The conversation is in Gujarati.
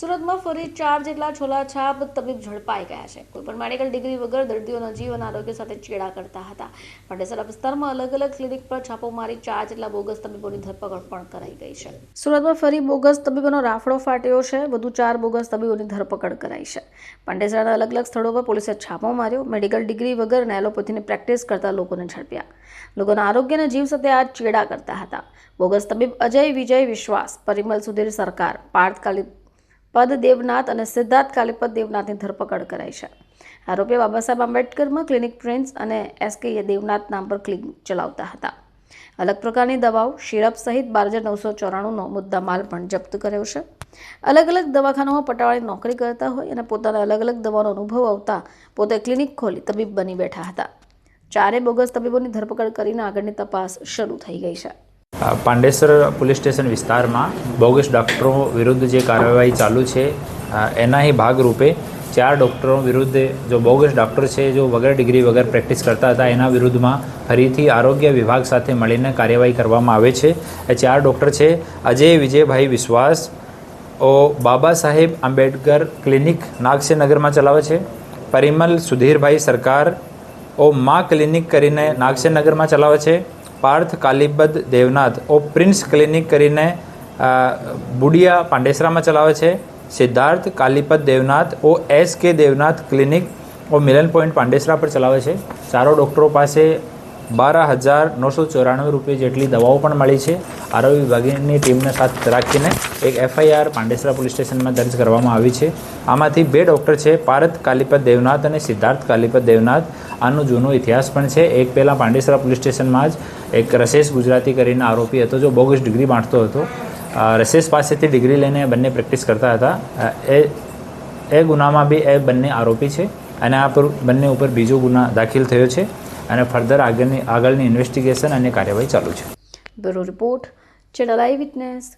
સુરતમાં ફરી ચાર જેટલા છોલાછાપ તબીબ ઝડપાઈ ગયા છે. કોઈપણ મેડિકલ ડિગ્રી વગર દર્દીઓના જીવન આરોગ્ય સાથે ચેડા કરતા હતા. પાંડેસરા વિસ્તારમાં અલગ અલગ ક્લિનિક પર છાપો મારી ચાર જેટલા બોગસ તબીબોની ધરપકડ પણ કરાઈ ગઈ છે. સુરતમાં ફરી બોગસ તબીબોનો રાફડો ફાટ્યો છે. વધુ ચાર બોગસ તબીબોની ધરપકડ કરાઈ છે. પાંડેસરાના અલગ અલગ સ્થળો પર પોલીસે છાપો માર્યો. મેડિકલ ડિગ્રી વગર અને એલોપેથીની પ્રેક્ટિસ કરતા લોકોને ઝડપ્યા. લોકોના આરોગ્યના જીવ સાથે આ ચેડા કરતા હતા. બોગસ તબીબ અજય વિજય વિશ્વાસ, પરિમલ સુધીર સરકાર પાર્થ કાલી પદ દેવનાથ અને સિદ્ધાર્થ કાલિપદ દેવનાથની ધરપકડ કરાઈ છે. આરોપીઓ બાબા સાહેબ આંબેડકરમાં ક્લિનિક પ્રિન્સ અને એસકે દેવનાથ નામ પર ક્લિનિક ચલાવતા હતા. અલગ પ્રકારની દવાઓ, શિરપ સહિત બાર હજાર નવસો ચોરાણુંનો મુદ્દામાલ પણ જપ્ત કર્યો છે. અલગ અલગ દવાખાનામાં પટાવાળી નોકરી કરતા હોય અને પોતાના અલગ અલગ દવાનો અનુભવ આવતા પોતે ક્લિનિક ખોલી તબીબ બની બેઠા હતા. ચારે બોગસ તબીબોની ધરપકડ કરીને આગળની તપાસ શરૂ થઈ ગઈ છે. પાંડેસર પોલીસ સ્ટેશન વિસ્તારમાં બોગસ ડૉક્ટરો વિરુદ્ધ જે કાર્યવાહી ચાલુ છે એના ભાગરૂપે ચાર ડૉક્ટરો વિરુદ્ધ જો બોગસ ડૉક્ટર છે, જો વગર ડિગ્રી વગર પ્રેક્ટિસ કરતા હતા, એના વિરુદ્ધમાં ફરીથી આરોગ્ય વિભાગ સાથે મળીને કાર્યવાહી કરવામાં આવે છે. એ ચાર ડૉક્ટર છે, અજય વિજયભાઈ વિશ્વાસ, ઓ બાબા સાહેબ આંબેડકર ક્લિનિક નાગસેનગરમાં ચલાવે છે. પરિમલ સુધીરભાઈ સરકાર, ઓ મા ક્લિનિક કરીને નાગસેનગરમાં ચલાવે છે. પાર્થ કાલિબદ દેવનાથ, ઓ પ્રિન્સ ક્લિનિક કરીને બુડિયા પાંડેસરામાં ચલાવે છે. સિદ્ધાર્થ કાલિપદ દેવનાથ, ઓ એસ કે દેવનાથ ક્લિનિક, ઓ મિલન પોઈન્ટ પાંડેસરા પર ચલાવે છે. ચારો ડૉક્ટરો પાસે બાર હજાર નવસો ચોરાણું રૂપિયા જેટલી દવાઓ પણ મળી છે. આરોગ્ય વિભાગની ટીમને સાથ રાખીને એક એફઆઈઆર પાંડેસરા પોલીસ સ્ટેશનમાં દર્જ કરવામાં આવી છે. આમાંથી બે ડૉક્ટર છે, પારત કાલિપત દેવનાથ અને સિદ્ધાર્થ કાલિપત દેવનાથ. આનો જૂનો ઇતિહાસ પણ છે. એક પહેલાં પાંડેસરા પોલીસ સ્ટેશનમાં જ એક રસેશ ગુજરાતી કરીને આરોપી હતો જો બોગસ ડિગ્રી બાંટતો હતો. રસેશ પાસેથી ડિગ્રી લઈને બંને પ્રેક્ટિસ કરતા હતા. એ એ ગુનામાં બી એ બંને આરોપી છે અને આ પર બંને ઉપર બીજો ગુના દાખલ થયો છે. અને ફર્ધર આગળની આગળની ઇન્વેસ્ટિગેશન અને કાર્યવાહી ચાલુ છે. Bureau report channel eye witness.